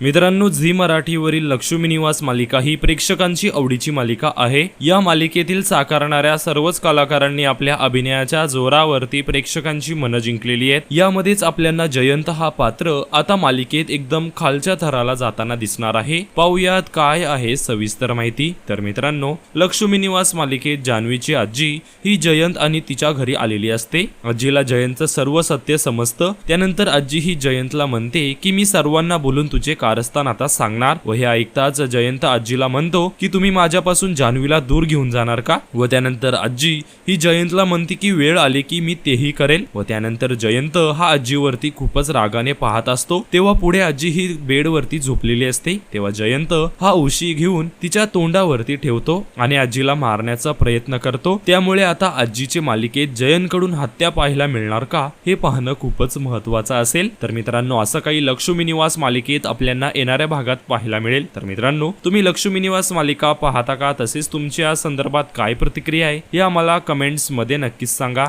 मित्रांनो झी मराठीवरील लक्ष्मी निवास मालिका ही प्रेक्षकांची आवडीची मालिका आहे. या मालिकेतील साकारणाऱ्या सर्वच कलाकारांनी आपल्या अभिनयाच्या जोरावरती प्रेक्षकांची मनं जिंकलेली आहेत. यामध्येच आपल्याला जयंत हा पात्र आता मालिकेत एकदम खालच्या थराला जाताना दिसणार आहे. पाहुयात काय आहे सविस्तर माहिती. तर मित्रांनो लक्ष्मी निवास मालिकेत जान्हवीची आजी ही जयंत आणि तिच्या घरी आलेली असते. आजीला जयंतचं सर्व सत्य समजतं. त्यानंतर आजी ही जयंतला म्हणते की मी सर्वांना बोलून तुझे कारस्थान आता सांगणार व हे ऐकताच जयंत आजीला म्हणतो की तुम्ही माझ्यापासून जान्हवीला दूर घेऊन जाणार का? व त्यानंतर आजी ही जयंतला म्हणते की वेळ आली की मी तेही करेल व त्यानंतर जयंत हा आजीवरती खूपच रागाने पाहत असतो. तेव्हा पुढे आजी ही बेडवरती झोपलेली असते. तेव्हा जयंत हा उशी घेऊन तिच्या तोंडावरती ठेवतो आणि आजीला मारण्याचा प्रयत्न करतो. त्यामुळे आता आजीचे मालिकेत जयंतकडून हत्या पाहायला मिळणार का हे पाहणं खूपच महत्वाचं असेल. तर मित्रांनो असं काही लक्ष्मी निवास मालिकेत आपल्या यांना येणाऱ्या भागात पाहायला मिळेल. तर मित्रांनो तुम्ही लक्ष्मी निवास मालिका पाहता का? तसेच तुमच्या संदर्भात काय प्रतिक्रिया आहे? हे आम्हाला कमेंट्समध्ये नक्कीच सांगा.